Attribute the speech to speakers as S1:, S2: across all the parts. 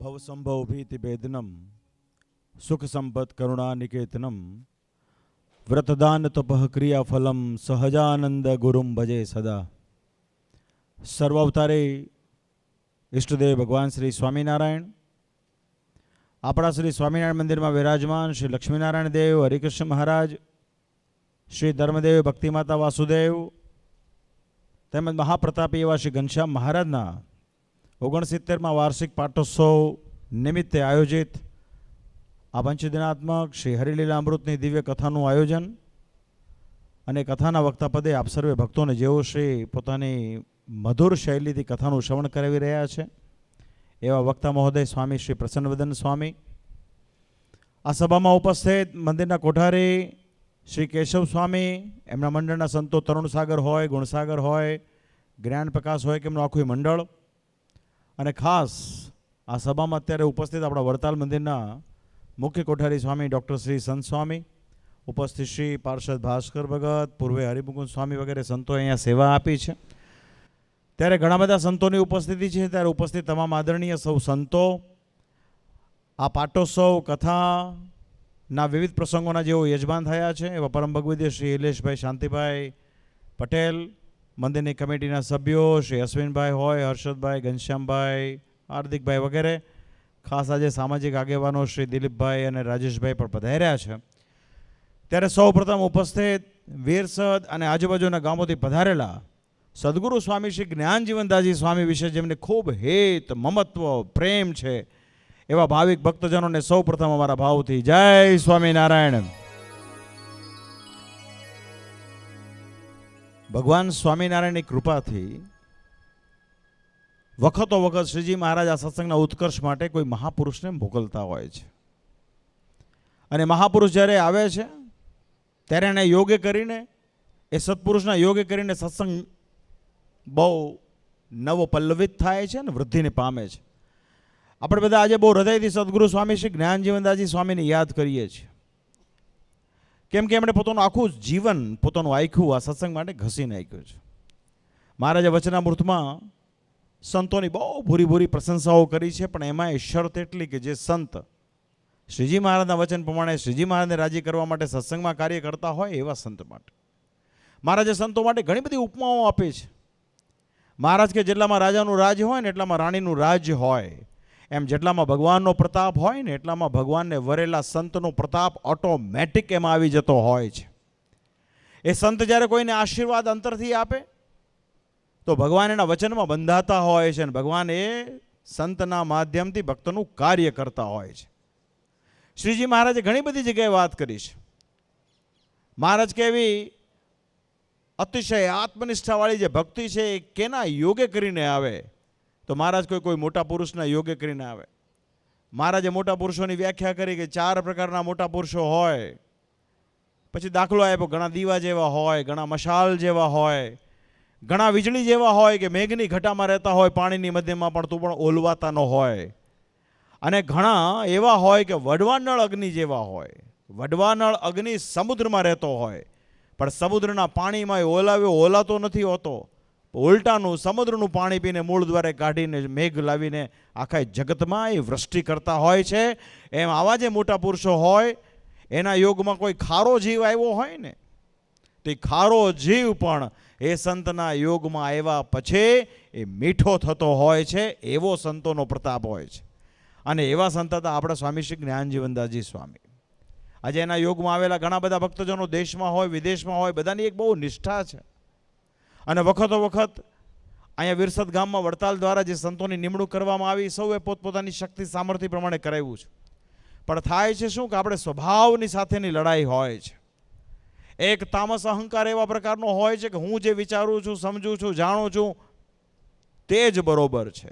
S1: ભવસંભવ ભીતિભેદનમ સુખ સંપત કરુણા નિકેતનમ વ્રતદાન તપઃ ક્રિયાફલમ સહજાનંદ ગુરુમ ભજે સદા સર્વ અવતારે ઈષ્ટદેવ ભગવાન શ્રી સ્વામિનારાયણ આપણા શ્રી સ્વામિનારાયણ મંદિરમાં વિરાજમાન શ્રી લક્ષ્મીનારાયણ દેવ હરિકૃષ્ણ મહારાજ શ્રી ધર્મદેવ ભક્તિમાતા વાસુદેવ તેમજ મહાપ્રતાપી એવા શ્રી ઘનશ્યામ મહારાજના ઓગણસિત્તેરમાં વાર્ષિક પાટોત્સવ નિમિત્તે આયોજિત આ પંચદિનાત્મક શ્રી હરિલીલા અમૃતની દિવ્ય કથાનું આયોજન અને કથાના વક્તા પદે આપ સર્વે ભક્તોને જેઓ શ્રી પોતાની મધુર શૈલીથી કથાનું શ્રવણ કરાવી રહ્યા છે, એવા વક્તા મહોદય સ્વામી શ્રી પ્રસન્નવદન સ્વામી, આ સભામાં ઉપસ્થિત મંદિરના કોઠારી શ્રી કેશવ સ્વામી, એમના મંડળના સંતો તરુણ સાગર હોય, ગુણસાગર હોય જ્ઞાન પ્રકાશ હોય કે એમનું આખું મંડળ અને ખાસ આ સભામાં અત્યારે ઉપસ્થિત આપણા વડતાલ મંદિરના મુખ્ય કોઠારી સ્વામી ડૉક્ટર શ્રી સંત સ્વામી, ઉપસ્થિત શ્રી પાર્ષદ ભાસ્કર ભગત, પૂર્વે હરિમુકુંદ સ્વામી વગેરે સંતોએ અહીંયા સેવા આપી છે. ત્યારે ઘણા બધા સંતોની ઉપસ્થિતિ છે. ત્યારે ઉપસ્થિત તમામ આદરણીય સૌ સંતો, આ પાટોત્સવ, કથાના વિવિધ પ્રસંગોના જેઓ યજમાન થયા છે. એવા પરમ ભગવદ્ય શ્રી હિલેશભાઈ શાંતિભાઈ પટેલ મંદિરની કમિટીના સભ્યો શ્રી અશ્વિનભાઈ હોય, હર્ષદભાઈ, ઘનશ્યામભાઈ, હાર્દિકભાઈ વગેરે, ખાસ આજે સામાજિક આગેવાનો શ્રી દિલીપભાઈ અને રાજેશભાઈ પણ પધાર્યા છે. ત્યારે સૌ પ્રથમ ઉપસ્થિત વીરસદ અને આજુબાજુના ગામોથી પધારેલા સદગુરુ સ્વામી શ્રી જ્ઞાનજીવનદાસજી સ્વામી વિશે જેમને ખૂબ હેત, મમત્વ, પ્રેમ છે, એવા ભાવિક ભક્તજનોને સૌ પ્રથમ અમારા ભાવથી જય સ્વામિનારાયણ. ભગવાન સ્વામિનારાયણની કૃપાથી વખતો વખત શ્રીજી મહારાજ આ સત્સંગના ઉત્કર્ષ માટે કોઈ મહાપુરુષને મોકલતા હોય છે. અને મહાપુરુષ જ્યારે આવે છે, ત્યારે એને યોગ્ય કરીને, એ સત્પુરુષના યોગ્ય કરીને સત્સંગ બહુ નવો પલ્લવિત થાય છે અને વૃદ્ધિને પામે છે. આપણે બધા આજે બહુ હૃદયથી સદગુરુ સ્વામી શ્રી જ્ઞાનજીવનદાસજી સ્વામીને યાદ કરીએ છીએ. કેમ કે એમણે પોતાનું આખું જીવન પોતાનું આખ્યું આ સત્સંગ માટે ઘસી નાખ્યું છે. મહારાજે વચનામૃતમાં સંતોની બહુ ભૂરી ભૂરી પ્રશંસાઓ કરી છે, પણ એમાં એ શરત એટલી કે જે સંત શ્રીજી મહારાજના વચન પ્રમાણે શ્રીજી મહારાજને રાજી કરવા માટે સત્સંગમાં કાર્ય કરતા હોય એવા સંત માટે. મહારાજે સંતો માટે ઘણી બધી ઉપમાઓ આપી છે. મહારાજ કે જેટલામાં રાજાનું રાજ હોય ને એટલામાં રાણીનું રાજ હોય. એમ જેટલામાં ભગવાનનો પ્રતાપ હોય ને એટલામાં ભગવાનને વરેલા સંતનો પ્રતાપ ઓટોમેટિક એમાં આવી જતો હોય છે. એ સંત જ્યારે કોઈને આશીર્વાદ અંતરથી આપે, તો ભગવાન એના વચનમાં બંધાતા હોય છે અને ભગવાન એ સંતના માધ્યમથી ભક્તનું કાર્ય કરતા હોય છે. શ્રીજી મહારાજે ઘણી બધી જગ્યાએ વાત કરી છે. મહારાજ કેવી અતિશય આત્મનિષ્ઠાવાળી જે ભક્તિ છે એ કેના યોગે કરીને આવે? તો મહારાજ કોઈ કોઈ મોટા પુરુષના યોગે કરીને આવે. મહારાજે મોટા પુરુષોની વ્યાખ્યા કરી કે ચાર પ્રકારના મોટા પુરુષો હોય. પછી દાખલો આપ્યો, ઘણા દીવા જેવા હોય, ઘણા મશાલ જેવા હોય, ઘણા વીજળી જેવા હોય કે મેઘની ઘટામાં રહેતા હોય, પાણીની મધ્યમાં પણ તું પણ ઓલવાતા ન હોય. અને ઘણા એવા હોય કે વડવાનળ અગ્નિ જેવા હોય. વડવાનળ અગ્નિ સમુદ્રમાં રહેતો હોય. પણ સમુદ્રના પાણીમાં ઓલાવ્યો, ઓલાતો નથી હોતો. ઉલટાનું, સમુદ્રનું પાણી પીને મૂળ દ્વારે કાઢીને મેઘ લાવીને આખા જગતમાં એ વૃષ્ટિ કરતા હોય છે. એમ આવા જે મોટા પુરુષો હોય, એના યોગમાં કોઈ ખારો જીવ આવ્યો હોય ને, તો ખારો જીવ પણ એ સંતના યોગમાં આવ્યા પછી એ મીઠો થતો હોય છે, એવો સંતોનો પ્રતાપ હોય છે. અને એવા સંત હતા આપણા સ્વામી શ્રી જ્ઞાનજીવનદાસજી સ્વામી. આજે એના યોગમાં આવેલા ઘણા બધા ભક્તજનો દેશમાં હોય, વિદેશમાં હોય, બધાની એક બહુ નિષ્ઠા છે. અને વખતો વખત અહીંયા વિરસદ ગામમાં વડતાલ દ્વારા જે સંતોની નિમણૂક કરવામાં આવી સૌએ પોતપોતાની શક્તિ, સામર્થ્ય પ્રમાણે કરાવ્યું છે. પણ થાય છે શું કે આપણે સ્વભાવની સાથેની લડાઈ હોય છે. એક તામસ અહંકાર એવા પ્રકારનો હોય છે કે હું જે વિચારું છું, સમજું છું, જાણું છું, તે જ બરોબર છે.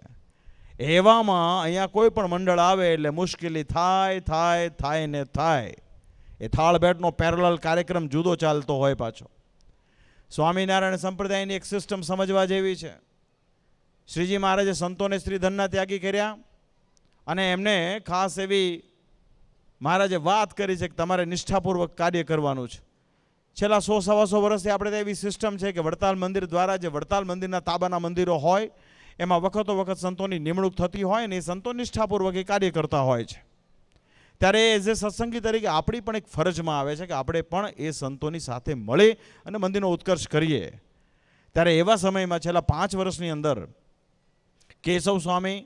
S1: એવામાં અહીંયા કોઈ પણ મંડળ આવે એટલે મુશ્કેલી થાય થાય થાય ને થાય. એ થાળભેટનો પેરેલલ કાર્યક્રમ જુદો ચાલતો હોય પાછો. સ્વામિનારાયણ સંપ્રદાયની એક સિસ્ટમ સમજવા જેવી છે. શ્રીજી મહારાજે સંતોને શ્રીધનના ત્યાગી કર્યા અને એમને ખાસ એવી મહારાજે વાત કરી છે કે તમારે નિષ્ઠાપૂર્વક કાર્ય કરવાનું છે. છેલ્લા સો સવાસો વર્ષથી આપણે એવી સિસ્ટમ છે કે વડતાલ મંદિર દ્વારા જે વડતાલ મંદિરના તાબાના મંદિરો હોય, એમાં વખતો વખત સંતોની નિમણૂક થતી હોય ને એ સંતો નિષ્ઠાપૂર્વક એ કાર્ય કરતા હોય છે. ત્યારે એઝ એ સત્સંગી તરીકે આપણી પણ એક ફરજમાં આવે છે કે આપણે પણ એ સંતોની સાથે મળી અને મંદિરનો ઉત્કર્ષ કરીએ. ત્યારે એવા સમયમાં છેલ્લા પાંચ વર્ષની અંદર કેશવ સ્વામી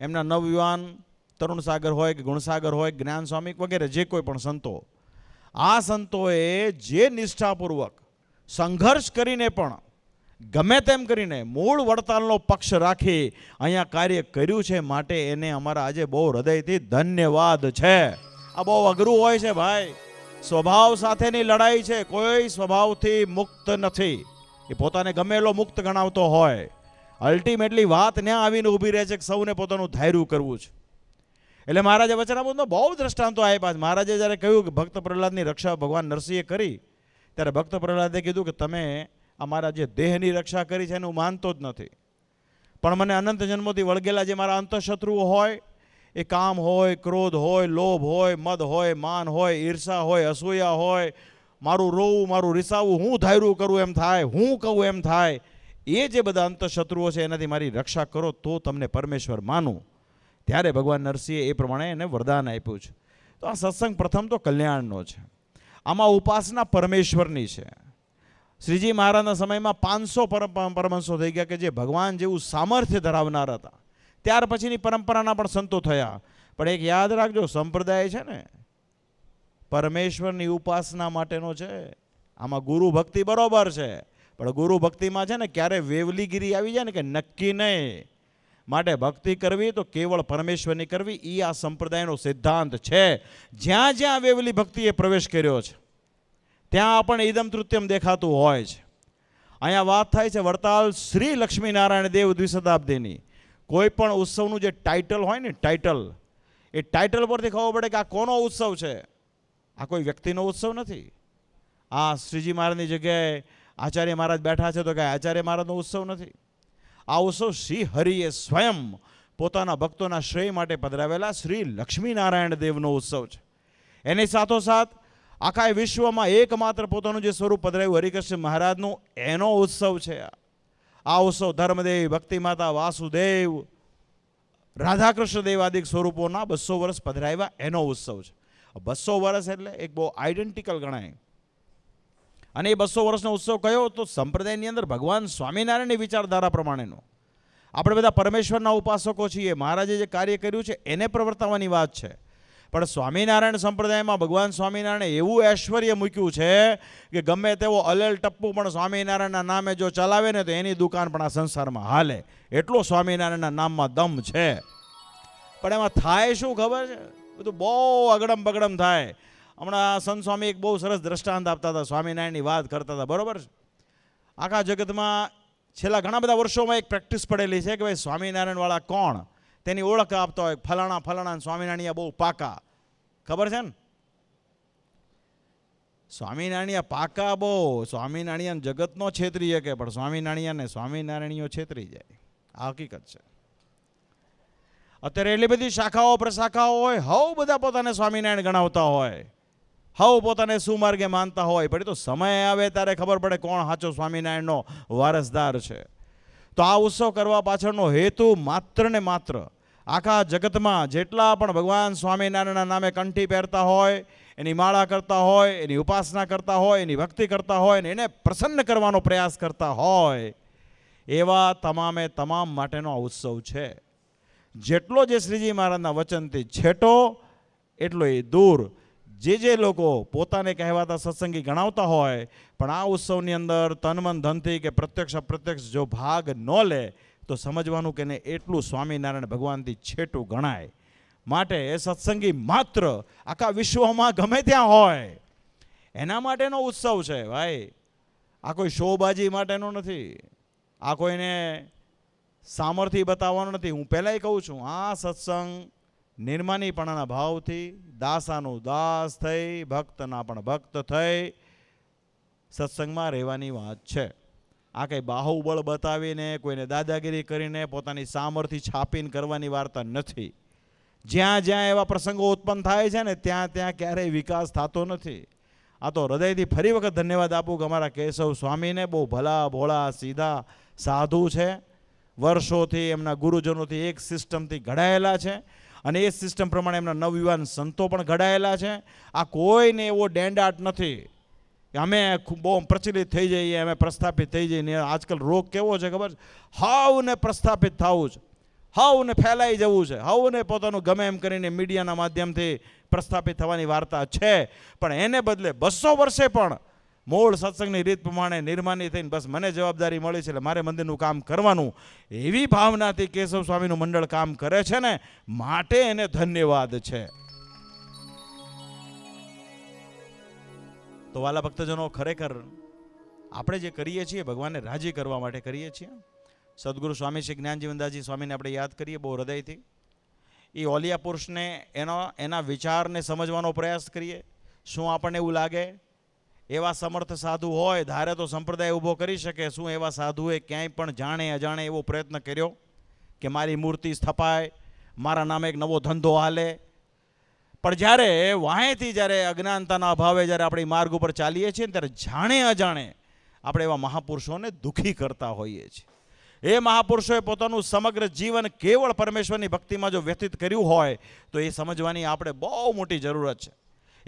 S1: એમના નવયુવાન તરુણ સાગર હોય કે ગુણસાગર હોય જ્ઞાન સ્વામી વગેરે જે કોઈ પણ સંતો, આ સંતોએ જે નિષ્ઠાપૂર્વક સંઘર્ષ કરીને પણ ગમે તેમ કરીને મૂળ વડતાલનો પક્ષ રાખી અહીંયા કાર્ય કર્યું છે માટે એને અમારા આજે બહુ હૃદયથી ધન્યવાદ છે. આ બહુ અઘરું હોય છે ભાઈ. સ્વભાવ સાથેની લડાઈ છે, કોઈ સ્વભાવથી મુક્ત નથી. એ પોતાને ગમેલો મુક્ત ગણાવતો હોય. અલ્ટિમેટલી વાત ત્યાં આવીને ઊભી રહે છે કે સૌને પોતાનું ધાર્યું કરવું છે. એટલે મહારાજે વચનામૃતનો બહુ દ્રષ્ટાંતો આપ્યા છે. મહારાજે જ્યારે કહ્યું કે ભક્ત પ્રહલાદની રક્ષા ભગવાન નરસિંહે કરી, ત્યારે ભક્ત પ્રહલાદે કીધું કે તમે અમારા જે દેહની રક્ષા કરી છે એને માનતો જ નથી. પણ મને અનંત જન્મોથી વળગેલા જે મારા અંતઃશત્રુઓ હોય, એ કામ હોય, ક્રોધ હોય, લોભ હોય, મદ હોય, માન હોય, ઈર્ષા હોય, અસૂયા હોય, મારું રોવું, મારું રિસાવું હું ધાર્યું કરું એમ થાય, હું કહું એમ થાય, એ જે બધા અંતઃશત્રુઓ છે એનાથી મારી રક્ષા કરો તો તમને પરમેશ્વર માનું. ત્યારે ભગવાન નરસિંહે એ પ્રમાણે એને વરદાન આપ્યું છે. તો આ સત્સંગ પ્રથમ તો કલ્યાણનો છે. આમાં ઉપાસના પરમેશ્વરની છે. શ્રીજી મહારાજના સમયમાં પાંચસો પરમહંસો થઈ ગયા કે જે ભગવાન જેવું સામર્થ્ય ધરાવનાર હતા. ત્યાર પછીની પરંપરાના પણ સંતો થયા. પણ એક યાદ રાખજો, સંપ્રદાય છે ને, પરમેશ્વરની ઉપાસના માટેનો છે. આમાં ગુરુ ભક્તિ બરોબર છે. પણ ગુરુ ભક્તિમાં છે ને, ક્યારે વેવલીગીરી આવી જાય ને કે નક્કી નહીં. માટે ભક્તિ કરવી તો કેવળ પરમેશ્વરની કરવી એ આ સંપ્રદાયનો સિદ્ધાંત છે. જ્યાં જ્યાં વેવલી ભક્તિએ પ્રવેશ કર્યો છે. ત્યાં પણ ઈદમ તૃત્યમ દેખાતું હોય છે. અહીંયા વાત થાય છે, વડતાલ શ્રી લક્ષ્મીનારાયણ દેવ દ્વિશતાબ્દીની. કોઈ પણ ઉત્સવનું જે ટાઇટલ હોય ને ટાઇટલ એ ટાઇટલ પરથી ખબર પડે કે આ કોનો ઉત્સવ છે? આ કોઈ વ્યક્તિનો ઉત્સવ નથી. આ શ્રીજી મહારાજની જગ્યાએ આચાર્ય મહારાજ બેઠા છે તો કાંઈ આચાર્ય મહારાજનો ઉત્સવ નથી. આ ઉત્સવ શ્રી હરિએ સ્વયં પોતાના ભક્તોના શ્રેય માટે પધરાવેલા શ્રી લક્ષ્મીનારાયણ દેવનો ઉત્સવ છે. એની સાથોસાથ આખા વિશ્વમાં એકમાત્ર પોતાનું જે સ્વરૂપ પધરાયું હરિકૃષ્ણ મહારાજનું, એનો ઉત્સવ છે આ. આ ઉત્સવ ધર્મદેવ, ભક્તિમાતા, વાસુદેવ, રાધાકૃષ્ણ દેવાદિક સ્વરૂપોના બસો વર્ષ પધરાવ્યા, એનો ઉત્સવ છે. બસો વર્ષ એટલે એક બહુ આઈડેન્ટિકલ ગણાય. અને એ બસો વર્ષનો ઉત્સવ કયો? તો સંપ્રદાયની અંદર ભગવાન સ્વામિનારાયણની વિચારધારા પ્રમાણેનો. આપણે બધા પરમેશ્વરના ઉપાસકો છીએ, મહારાજે જે કાર્ય કર્યું છે, એને પ્રવર્તાવવાની વાત છે. પણ સ્વામિનારાયણ સંપ્રદાયમાં ભગવાન સ્વામિનારાયણે એવું ઐશ્વર્ય મૂક્યું છે કે ગમે તેવો અલેલ ટપ્પુ પણ સ્વામિનારાયણના નામે જો ચલાવે ને તો એની દુકાન પણ આ સંસારમાં હાલે. એટલો સ્વામિનારાયણના નામમાં દમ છે. પણ એમાં થાય શું ખબર છે? બધું બહુ અગડમ બગડમ થાય. હમણાં સંત સ્વામી એક બહુ સરસ દ્રષ્ટાંત આપતા હતા, સ્વામિનારાયણની વાત કરતા હતા. બરોબર છે? આખા જગતમાં છેલ્લા ઘણા બધા વર્ષોમાં એક પ્રેક્ટિસ પડેલી છે કે ભાઈ સ્વામિનારાયણવાળા કોણ? તેની ઓળખ આપતા હોય ફલાણા ફલાણા સ્વામિનારાયણ બહુ પાકા. ખબર છે ને? સ્વામિનારાયણ પાકા બહુ. સ્વામિનારાયણ જગતનો છેતરી શકે, પણ સ્વામિનારાયણને સ્વામિનારાયણીઓ છેતરી જાય. આ હકીકત છે. અત્યારે એટલી બધી શાખાઓ પ્રશાખાઓ હોય, હવ બધા પોતાને સ્વામિનારાયણ ગણાવતા હોય. હવ પોતાને સુમાર્ગે માનતા હોય, પણ તો સમય આવે ત્યારે ખબર પડે કોણ સાચો સ્વામિનારાયણનો વારસદાર છે. તો આ ઉત્સવ કરવા પાછળનો હેતુ માત્ર ને માત્ર આખા જગતમાં જેટલા પણ ભગવાન સ્વામિનારાયણના નામે કંઠી પહેરતા હોય, એની માળા કરતા હોય, એની ઉપાસના કરતા હોય, એની ભક્તિ કરતા હોય, ને એને પ્રસન્ન કરવાનો પ્રયાસ કરતા હોય, એવા તમામે તમામ માટેનો આ ઉત્સવ છે. જેટલો જે શ્રીજી મહારાજના વચનથી છેટો, એટલો એ દૂર. જે જે લોકો પોતાને કહેવાતા સત્સંગી ગણાવતા હોય, પણ આ ઉત્સવની અંદર તનમન ધનથી કે પ્રત્યક્ષ અપ્રત્યક્ષ જો ભાગ ન લે તો સમજવાનું કે ને એટલું સ્વામિનારાયણ ભગવાનથી છેટું ગણાય. માટે એ સત્સંગી માત્ર આખા વિશ્વમાં ગમે ત્યાં હોય. એના માટેનો ઉત્સવ છે ભાઈ. આ કોઈ શોબાજી માટેનો નથી. આ કોઈને સામર્થ્ય બતાવવાનો નથી. હું પહેલાંય કહું છું, આ સત્સંગ નિર્માનીપણાના ભાવથી દાસાનું દાસ થઈ, ભક્તના પણ ભક્ત થઈ, સત્સંગમાં રહેવાની વાત છે. આ કંઈ બાહુબળ બતાવીને કોઈને દાદાગીરી કરીને પોતાની સામર્થ્ય છાપીને કરવાની વાર્તા નથી. જ્યાં જ્યાં એવા પ્રસંગો ઉત્પન્ન થાય છે ને, ત્યાં ત્યાં ક્યારેય વિકાસ થતો નથી. આ તો હૃદયથી ફરી વખત ધન્યવાદ આપું કે અમારા કેશવ સ્વામીને બહુ ભલા ભોળા સીધા સાધુ છે. વર્ષોથી એમના ગુરુજનોથી એક સિસ્ટમથી ઘડાયેલા છે અને એ સિસ્ટમ પ્રમાણે એમના નવયુવાન સંતો પણ ઘડાયેલા છે. આ કોઈને એવો ડેન્ડાટ નથી. અમે બહુ પ્રચલિત થઈ જઈએ, અમે પ્રસ્થાપિત થઈ જઈએ આજકાલ રોગ કેવો છે ખબર છે? હાવને પ્રસ્થાપિત થવું છે. હાવને ફેલાઈ જવું છે. હાવને પોતાનું ગમે એમ કરીને મીડિયાના માધ્યમથી પ્રસ્થાપિત થવાની વાર્તા છે. પણ એને બદલે બસો વર્ષે પણ મૂળ સત્સંગની રીત પ્રમાણે નિર્માની થઈને બસ મને જવાબદારી મળી છે એટલે મારે મંદિરનું કામ કરવાનું. એવી ભાવનાથી કેશવ સ્વામીનું મંડળ કામ કરે છે ને, માટે એને ધન્યવાદ છે. તો વાલા ભક્તજનો ખરેખર આપણે જે કરીએ છીએ, ભગવાનને રાજી કરવા માટે કરીએ છીએ. સદગુરુ સ્વામી શ્રી જ્ઞાનજીવનદાસજી સ્વામીને આપણે યાદ કરીએ બહુ હૃદયથી. એ ઓલિયા પુરુષને એનો, એના વિચારને સમજવાનો પ્રયાસ કરીએ. શું આપણને એવું લાગે? એવા સમર્થ સાધુ હોય, ધારે તો સંપ્રદાય ઊભો કરી શકે. શું એવા સાધુએ ક્યાંય પણ જાણે અજાણે એવો પ્રયત્ન કર્યો કે મારી મૂર્તિ સ્થપાય, મારા નામે એક નવો ધંધો હાલે? પણ જ્યારે વાંહેથી જ્યારે અજ્ઞાનતાના અભાવે જ્યારે આપણે માર્ગ ઉપર ચાલીએ છીએ ત્યારે જાણે અજાણે આપણે એવા મહાપુરુષોને દુઃખી કરતા હોઈએ છીએ. એ મહાપુરુષોએ પોતાનું સમગ્ર જીવન કેવળ પરમેશ્વરની ભક્તિમાં જો વ્યતીત કર્યું હોય, તો એ સમજવાની આપણે બહુ મોટી જરૂરત છે.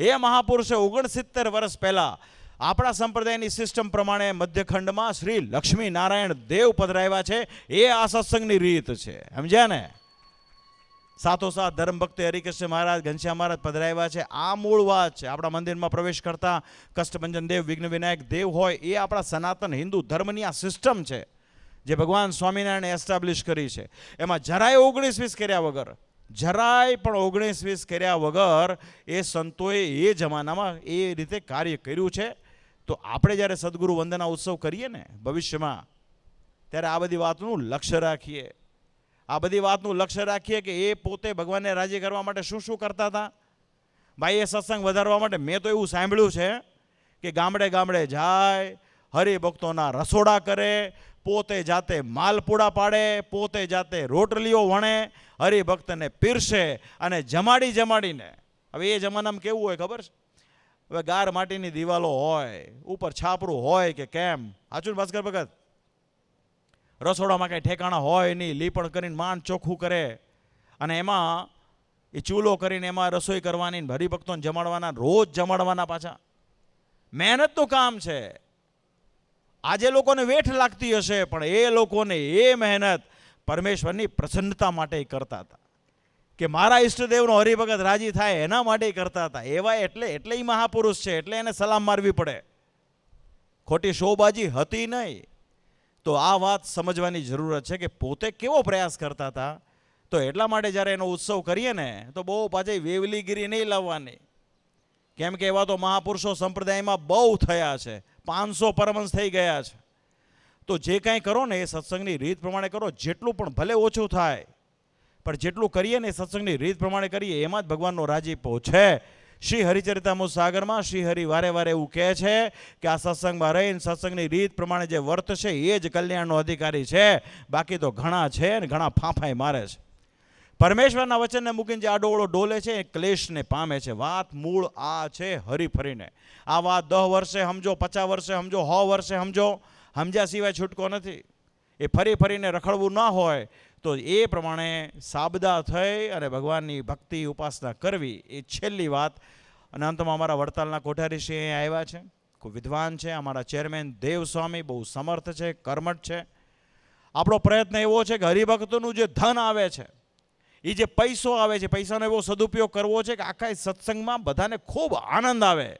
S1: એ મહાપુરુષે ઓગણસિત્તેર વર્ષ પહેલાં આપણા સંપ્રદાયની સિસ્ટમ પ્રમાણે મધ્યખંડમાં શ્રી લક્ષ્મી નારાયણ દેવ પધરાવ્યા છે. એ આ સત્સંગની રીત છે. સમજ્યા ને? સાથોસાથ ધર્મ ભક્તિ હરિકૃષ્ણ મહારાજ, ઘનશ્યામ મહારાજ પધરાવ્યા છે. આ મૂળ વાત છે. આપણા મંદિરમાં પ્રવેશ કરતા કષ્ટભંજન દેવ, વિઘ્ન વિનાયક દેવ હોય એ આપણા સનાતન હિન્દુ ધર્મની આ સિસ્ટમ છે, જે ભગવાન સ્વામિનારાયણે એસ્ટાબ્લિશ કરી છે. એમાં જરાય ઓગણીસ વીસ કર્યા વગર, જરાય પણ ઓગણીસ વીસ કર્યા વગર એ સંતોએ એ જમાનામાં એ રીતે કાર્ય કર્યું છે. તો આપણે જ્યારે સદગુરુ વંદના ઉત્સવ કરીએ ને ભવિષ્યમાં, ત્યારે આ બધી વાતનું લક્ષ્ય રાખીએ. આ બધી વાતનું લક્ષ્ય રાખીએ કે એ પોતે ભગવાનને રાજી કરવા માટે શું શું કરતા હતા? ભાઈ, એ સત્સંગ વધારવા માટે મેં તો એવું સાંભળ્યું છે કે ગામડે ગામડે જાય, હરિભક્તોના રસોડા કરે, પોતે જાતે માલપુડા પાડે પોતે જાતે રોટલીઓ વણે, હરિભક્તને પીરશે અને જમાડી જમાડીને, હવે એ જમાનામાં કેવું હોય ખબર છે? હવે ગાર માટીની દિવાલો હોય, ઉપર છાપરું હોય કે કેમ? હાચું ભાસ્કર ભગત? રસોડામાં કાંઈ ઠેકાણા હોય નહીં લીપણ કરીને માંડ ચોખ્ખું કરે. અને એમાં એ ચૂલો કરીને એમાં રસોઈ કરવાની, હરિભક્તોને જમાડવાના, રોજ જમાડવાના પાછા. મહેનતનું કામ છે. આજે લોકોને વેઠ લાગતી હશે, પણ એ લોકોને એ મહેનત પરમેશ્વરની પ્રસન્નતા માટે કરતા હતા. કે મારા ઈષ્ટદેવનો હરિભગત રાજી થાય એના માટે કરતા હતા. એવા એટલે એટલે એ મહાપુરુષ છે, એટલે એને સલામ મારવી પડે. ખોટી શોબાજી હતી નહીં. તો આ વાત સમજવાની જરૂરત છે કે પોતે કેવો પ્રયાસ કરતા હતા? તો એટલા માટે જ્યારે એનો ઉત્સવ કરીએ ને, તો બહુ પાછી વેવલીગીરી નહીં લાવવાની. કેમ કે એવા તો મહાપુરુષો સંપ્રદાયમાં બહુ થયા છે. પાંચસો પરમંશ થઈ ગયા છે. તો જે કાંઈ કરો ને એ સત્સંગની રીત પ્રમાણે કરો, જેટલું પણ ભલે ઓછું થાય. પણ જેટલું કરીએ ને એ સત્સંગની રીત પ્રમાણે કરીએ, એમાં જ ભગવાનનો રાજીપો છે. શ્રી હરિચરિતામૃત સાગરમાં શ્રી હરિ વારે વારે એવું કહે છે કે આ સત્સંગમાં રહીને સત્સંગની રીત પ્રમાણે જે વર્ત છે એ જ કલ્યાણનો અધિકારી છે. બાકી તો ઘણા છે ને ઘણા ફાંફાઈ મારે છે. પરમેશ્વરના વચનને મૂકીને જે આડોળો ડોલે છે એ ક્લેશને પામે છે. વાત મૂળ આ છે હરીફરીને આ વાત દહ વર્ષે સમજો, પચાસ વર્ષે સમજો, સો વર્ષે સમજો. સમજ્યા સિવાય છૂટકો નથી. એ ફરી ફરીને રખડવું ન હોય તો એ પ્રમાણે સાબદા થઈ અને ભગવાનની ભક્તિ ઉપાસના કરવી એ છેલ્લી વાત. અને અંતમાં અમારા વડતાલના કોઠારીશ્રી અહીં આવ્યા છે. ખૂબ વિદ્વાન છે, અમારા ચેરમેન દેવસ્વામી બહુ સમર્થ છે, કર્મઠ છે. આપણો પ્રયત્ન એવો છે કે હરિભક્તોનું જે ધન આવે છે એ જે પૈસો આવે છે, પૈસાનો એવો સદુપયોગ કરવો છે કે આખા સત્સંગમાં બધાને ખૂબ આનંદ આવે.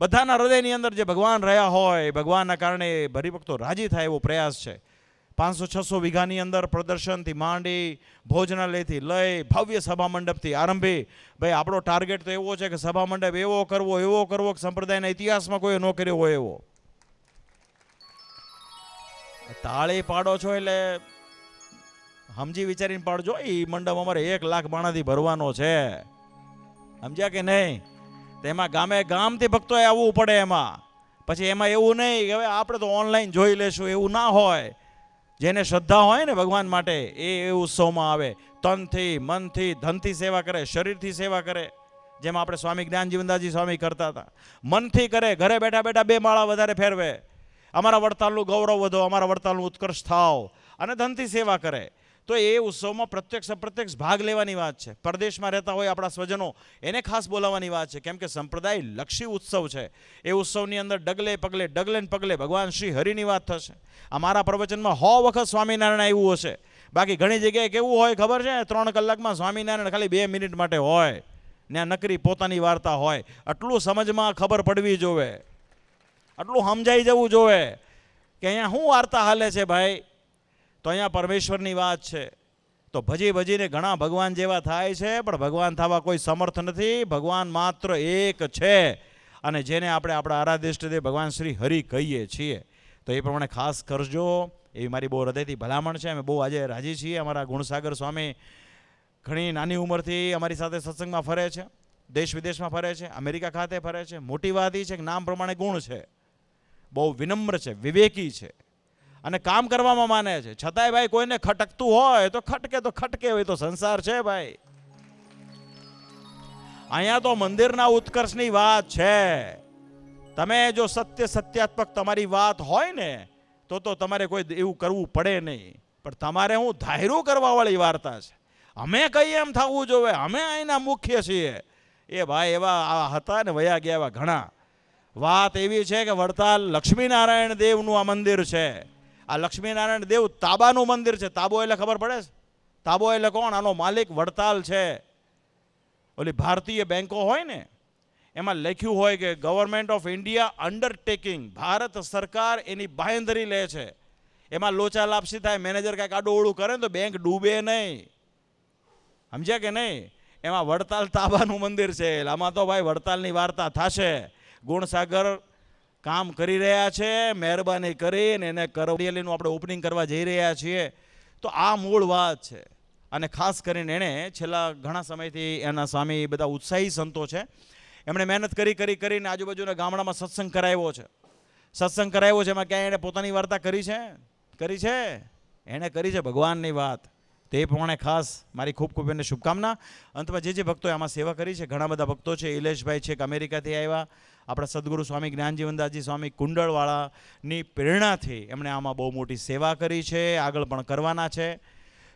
S1: બધાના હૃદયની અંદર જે ભગવાન રહ્યા હોય, ભગવાનના કારણે હરિભક્તો રાજી થાય એવો પ્રયાસ છે. પાંચસો છસો વીઘાની અંદર પ્રદર્શનથી માંડી ભોજનાલયથી લઈ ભવ્ય સભા મંડપથી આરંભી. ભાઈ, આપણો ટાર્ગેટ તો એવો છે કે સભા મંડપ એવો કરવો એવો કરવો કે સંપ્રદાયના ઇતિહાસમાં કોઈ ન કર્યો હોય એવો. તાળી પાડો છો એટલે સમજી વિચારીને પાડજો એ મંડપ અમારે એક લાખ માણાથી ભરવાનો છે. સમજ્યા કે નહીં? તેમાં ગામે ગામથી ભક્તોએ આવવું પડે એમાં. પછી એમાં એવું નહીં કે હવે આપણે તો ઓનલાઈન જોઈ લેશું એવું ના હોય. જેને શ્રદ્ધા હોય ને ભગવાન માટે, એ એ ઉત્સવમાં આવે. તનથી, મનથી, ધનથી સેવા કરે, શરીરથી સેવા કરે. જેમ આપણે સ્વામી જ્ઞાનજીવનદાસજી સ્વામી કરતા હતા. મનથી કરે, ઘરે બેઠા બેઠા બે માળા વધારે ફેરવે. અમારા વડતાલનું ગૌરવ વધો, અમારા વડતાલનું ઉત્કર્ષ થાવ. અને ધનથી સેવા કરે. તો એ ઉત્સવમાં પ્રત્યક્ષ અપ્રત્યક્ષ ભાગ લેવાની વાત છે. પરદેશમાં રહેતા હોય આપણા સ્વજનો, એને ખાસ બોલાવવાની વાત છે. કેમ કે સંપ્રદાય લક્ષી ઉત્સવ છે. એ ઉત્સવની અંદર ડગલે પગલે ડગલે પગલે ભગવાન શ્રી હરિની વાત થશે. અમારા પ્રવચનમાં હો વખત સ્વામિનારાયણ આવ્યું હશે. બાકી ઘણી જગ્યાએ કેવું હોય ખબર છે? ત્રણ કલાકમાં સ્વામિનારાયણ ખાલી બે મિનિટ માટે હોય. ને નકરી પોતાની વાર્તા હોય. આટલું સમજમાં ખબર પડવી જોવે. આટલું સમજાઈ જવું જોવે. કે અહીંયા શું વાર્તા હાલે છે ભાઈ? તો અહીંયા પરમેશ્વરની વાત છે. તો ભજી ભજીને ઘણા ભગવાન જેવા થાય છે, પણ ભગવાન થવા કોઈ સમર્થ નથી. ભગવાન માત્ર એક છે. અને જેને આપણે આપણા આરાધ્યષ્ટ ભગવાન શ્રી હરિ કહીએ છીએ. તો એ પ્રમાણે ખાસ કરજો. એવી મારી બહુ હૃદયથી ભલામણ છે. અમે બહુ આજે રાજી છીએ. અમારા ગુણસાગર સ્વામી ઘણી નાની ઉંમરથી અમારી સાથે સત્સંગમાં ફરે છે. દેશ વિદેશમાં ફરે છે. અમેરિકા ખાતે ફરે છે. મોટી વાત એ છે. કે નામ પ્રમાણે ગુણ છે. બહુ વિનમ્ર છે. વિવેકી છે. અને કામ કરવામાં માને છે. છતાંય ભાઈ કોઈને ખટકતું હોય તો ખટકે તો ખટકે હોય તો સંસાર છે ભાઈ. અહીંયા તો મંદિરના ઉત્કર્ષની વાત છે. તમે જો સત્ય સત્યાત્મક તમારી વાત હોય ને, તો તો તમારે કોઈ એવું કરવું પડે નહીં. પણ તમારે હું ધાયરું કરવાવાળી વાર્તા છે. અમે કહીએ એમ થવું જોવે? અમે અહીંના મુખ્ય છીએ. એ ભાઈ એવા હતા ને, વયા ગયા એવા ઘણા. વાત એવી છે કે વડતાલ લક્ષ્મીનારાયણ દેવનું આ મંદિર છે. આ લક્ષ્મીનારાયણ દેવ તાબાનું મંદિર છે. તાબો એટલે ખબર પડે છે? તાબો એટલે કોણ? આનો માલિક વડતાલ છે. ઓલી ભારતીય બેંકો હોય ને, એમાં લખ્યું હોય કે government of India undertaking Bharat સરકાર એની બાંયધરી લે છે. એમાં લોચા લાપસી થાય, મેનેજર કાંઈક આડું ઓળું કરે તો બેંક ડૂબે નહીં. સમજ્યા કે નહીં? એમાં વડતાલ તાબાનું મંદિર છે આમાં તો ભાઈ વડતાલની વાર્તા થશે. ગુણસાગર કામ કરી રહ્યા છે, મહેરબાની કરીને એને કરવડિયાલીનું આપણે ઓપનિંગ કરવા જઈ રહ્યા છીએ. તો આ મૂળ વાત છે. અને ખાસ કરીને એણે છેલ્લા ઘણા સમયથી એના સ્વામી બધા ઉત્સાહી સંતો છે. એમણે મહેનત કરી કરી, કરીને આજુબાજુના ગામડામાં સત્સંગ કરાવ્યો છે. સત્સંગ કરાવ્યો છે, એમાં ક્યાંય એણે પોતાની વાર્તા કરી છે? કરી છે? એણે કરી છે ભગવાનની વાત. તે પ્રમાણે ખાસ મારી ખૂબ ખૂબ એને શુભકામના. અંતમાં જે જે ભક્તોએ આમાં સેવા કરી છે, ઘણા બધા ભક્તો છે. ઇલેશભાઈ છે અમેરિકાથી આવ્યા. આપણા સદગુરુ સ્વામી જ્ઞાનજીવનદાસજી સ્વામી કુંડળવાળાની પ્રેરણાથી એમણે આમાં બહુ મોટી સેવા કરી છે, આગળ પણ કરવાના છે.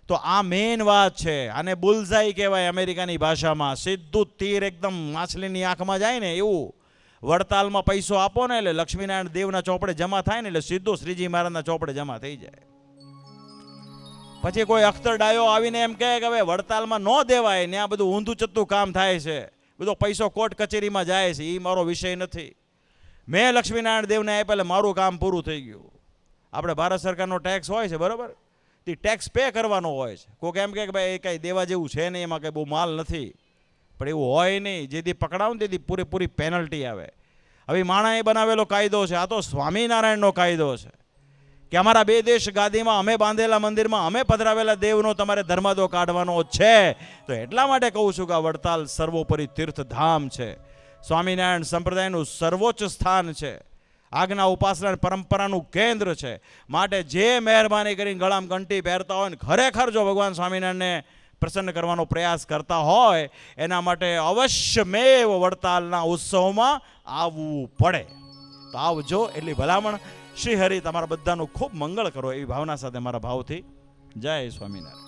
S1: તો આ મેઇન વાત છે, આને બુલઝાઈ કહેવાય અમેરિકાની ભાષામાં. સીધું તીર એકદમ માછલીની આંખમાં જાય ને એવું. વડતાલમાં પૈસો આપો ને એટલે લક્ષ્મીનારાયણ દેવના ચોપડે જમા થાય ને એટલે સીધું શ્રીજી મહારાજના ચોપડે જમા થઈ જાય. પછી કોઈ અખ્તર ડાયો આવીને એમ કહે કે હવે વડતાલમાં ન દેવાય ને આ બધું ઊંધું ચત્તું કામ થાય છે. બધો પૈસો કોર્ટ કચેરીમાં જાય છે એ મારો વિષય નથી. મેં લક્ષ્મીનારાયણ દેવને આપ્યા એટલે મારું કામ પૂરું થઈ ગયું. આપણે ભારત સરકારનો ટેક્સ હોય છે, બરાબર? તે ટેક્સ પે કરવાનો હોય છે. કોઈક એમ કે ભાઈ, એ કાંઈ દેવા જેવું છે નહીં, એમાં કંઈ બહુ માલ નથી. પણ એવું હોય નહીં. જેથી પકડાવ ને તેથી પૂરેપૂરી પેનલ્ટી આવે. હવે માણાએ બનાવેલો કાયદો છે, આ તો સ્વામિનારાયણનો કાયદો છે. કે અમારા બે દેશ ગાદીમાં અમે બાંધેલા મંદિરમાં અમે પધરાવેલા દેવનો તમારે ધર્માદો કાઢવાનો છે. તો એટલા માટે કહું છું કે આ વડતાલ સર્વોપરી તીર્થધામ છે. સ્વામિનારાયણ સંપ્રદાયનું સર્વોચ્ચ સ્થાન છે. આજ્ઞા ઉપાસના પરંપરાનું કેન્દ્ર છે. માટે જે મહેરબાની કરીને ગળામ ઘંટી પહેરતા હોય ને ખરેખર જો ભગવાન સ્વામિનારાયણને પ્રસન્ન કરવાનો પ્રયાસ કરતા હોય, એના માટે અવશ્યમેવ વડતાલના ઉત્સવમાં આવવું પડે. તો આવજો, એટલી ભલામણ. શ્રી હરિ તમારા બધાનું ખૂબ મંગળ કરો એવી ભાવના સાથે મારા ભાવથી. જય સ્વામિનારાયણ.